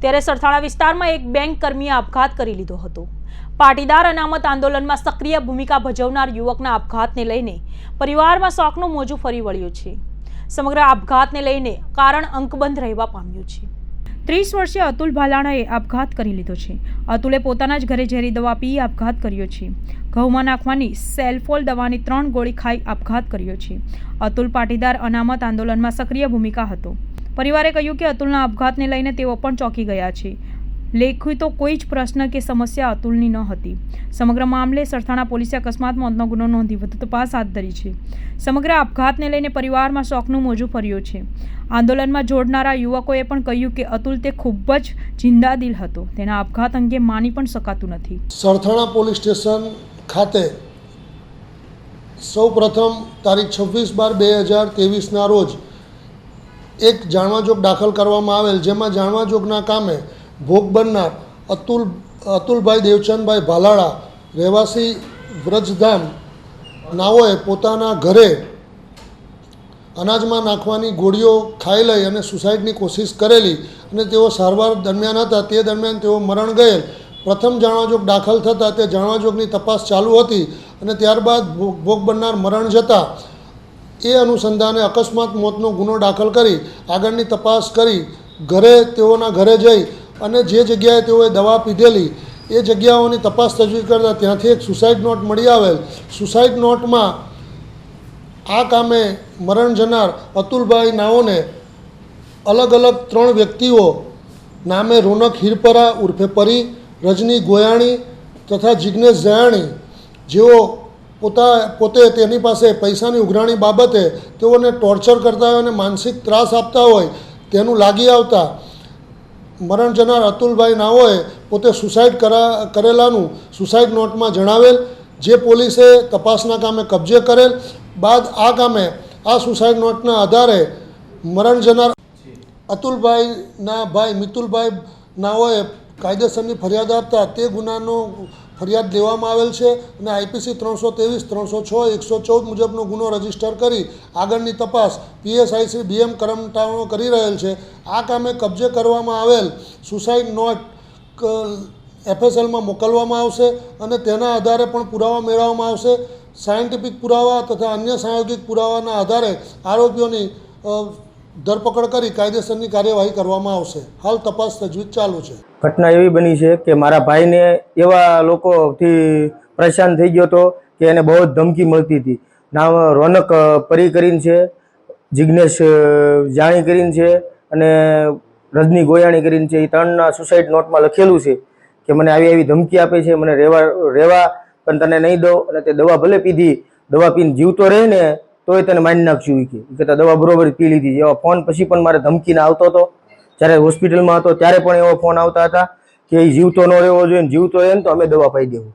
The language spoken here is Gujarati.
ત્યારે સરથાણા વિસ્તારમાં એક બેંક કર્મીએ આપઘાત કરી લીધો હતો. પાટીદાર અનામત આંદોલનમાં સક્રિય ભૂમિકા ભજવનાર યુવકના આપઘાતને લઈને પરિવારમાં શોકનું મોજું ફરી વળ્યું છે. સમગ્ર આપઘાતને લઈને કારણ અંકબંધ રહેવા પામ્યું છે. ત્રીસ વર્ષીય અતુલ ભાલાણાએ આપઘાત કરી લીધો છે. અતુલે પોતાના જ ઘરે ઝેરી દવા પી આપઘાત કર્યો છે. ઘઉંમાં નાખવાની સેલ્ફોલ દવાની ત્રણ ગોળી ખાઈ આપઘાત કર્યો છે. અતુલ પાટીદાર અનામત આંદોલનમાં સક્રિય ભૂમિકા હતો. પરિવારે કહ્યું કે અતુલના આપઘાતને લઈને તેઓ પણ ચોંકી ગયા છે. લેખિતો કોઈ જ પ્રશ્ન કે સમસ્યા અતુલની ન હતી. સમગ્ર મામલે સરથાણા પોલીસે અકસ્માત મોતનો ગુનો નોંધી વધુ તપાસ હાથ ધરી છે. સમગ્ર આપઘાતને લઈને પરિવારમાં શોકનું મોજું ફર્યું છે. આંદોલનમાં જોડનારા યુવકોએ પણ કહ્યું કે અતુલ તે ખૂબ જ જિંદાદિલ હતો. તેના આપઘાત અંગે માની પણ શકાતું નથી. સરથાણા પોલીસ સ્ટેશન ખાતે સૌ પ્રથમ તારીખ છવ્વીસ બાર બે હજાર ત્રેવીસના રોજ એક જાણવાજોગ દાખલ કરવામાં આવેલ, જેમાં જાણવાજોગના કામે ભોગ બનનાર અતુલ, અતુલભાઈ દેવચંદભાઈ ભાલાળા, રહેવાસી વ્રજધામ નાઓએ પોતાના ઘરે અનાજમાં નાખવાની ગોળીઓ ખાઈ લઈ અને સુસાઇડની કોશિશ કરેલી અને તેઓ સારવાર દરમિયાન હતા. તે દરમિયાન તેઓ મરણ ગયેલ. પ્રથમ જાણવાજોગ દાખલ થતાં તે જાણવાજોગની તપાસ ચાલુ હતી અને ત્યારબાદ ભોગ બનનાર મરણ જતાં એ અનુસંધાને અકસ્માત મોતનો ગુનો દાખલ કરી આગળની તપાસ કરી ઘરે તેઓના ઘરે જઈ અને જે જગ્યાએ તેઓએ દવા પીધેલી, એ જગ્યાઓની તપાસ તજવીજ કરતાં ત્યાંથી એક સુસાઇડ નોટ મળી આવેલ. સુસાઇડ નોટમાં આ કામે મરણ જનાર અતુલભાઈ નાઓને અલગ અલગ ત્રણ વ્યક્તિઓ, નામે રોનક હિરપરા ઉર્ફે પરી, રજની ગોયાણી તથા જિજ્ઞેશ જયાણી, જેઓ પોતા પોતે તેની પાસે પૈસાની ઉઘરાણી બાબતે તેઓને ટોર્ચર કરતા હોય અને માનસિક ત્રાસ આપતા હોય તેનું લાગી આવતા મરણ જનાર અતુલભાઈ નાઓએ પોતે સુસાઇડ કરા કરેલાનું સુસાઇડ નોટમાં જણાવેલ જે પોલીસે તપાસના કામે કબજે કરેલ બાદ આ કામે આ સુસાઇડ નોટના આધારે મરણ જનાર અતુલભાઈના ભાઈ મિતુલભાઈ નાઓએ કાયદેસરની ફરિયાદ આપતા તે ગુનાનો ફરિયાદ લેવામાં આવેલ છે અને આઈપીસી ત્રણસો ત્રેવીસ, ત્રણસો છ, એકસો ચૌદ મુજબનો ગુનો રજિસ્ટર કરી આગળની તપાસ પીએસઆઈ શ્રી બીએમ કરમટાણો કરી રહેલ છે. આ કામે કબજે કરવામાં આવેલ સુસાઇડ નોટ એફએસએલમાં મોકલવામાં આવશે અને તેના આધારે પણ પુરાવા મેળવવામાં આવશે. સાયન્ટિફિક પુરાવા તથા અન્ય સાયોગિક પુરાવાના આધારે આરોપીઓની ધરપકડ કરી કાયદેસરની કાર્યવાહી કરવામાં આવશે. હાલ તપાસ તજવીજ ચાલુ છે. ઘટના એવી બની છે કે મારા ભાઈને એવા લોકોથી પરેશાન થઈ ગયો હતો કે એને બહુ જ ધમકી મળતી હતી. નામ રોનક પરી કરીને છે જિજ્ઞેશ જાણી કરીને છે અને રજની ગોયાણી કરીને છે. એ ત્રણના સુસાઇડ નોટમાં લખેલું છે કે મને આવી આવી ધમકી આપે છે, મને રહેવા રહેવા પણ તને નહીં દો અને તે દવા ભલે પીધી, દવા પીને જીવતો રહે ને તોય તને મારી નાખશું કે. કહેતા દવા બરોબર પી લીધી. એવા ફોન પછી પણ મારે ધમકીને આવતો હતો. જ્યારે હોસ્પિટલમાં હતો, ત્યારે પણ એવો ફોન આવતા હતા કે એ જીવતો ન રહેવો જોઈએ જીવતો રહે ને તો અમે દવા પાઈ દેવું.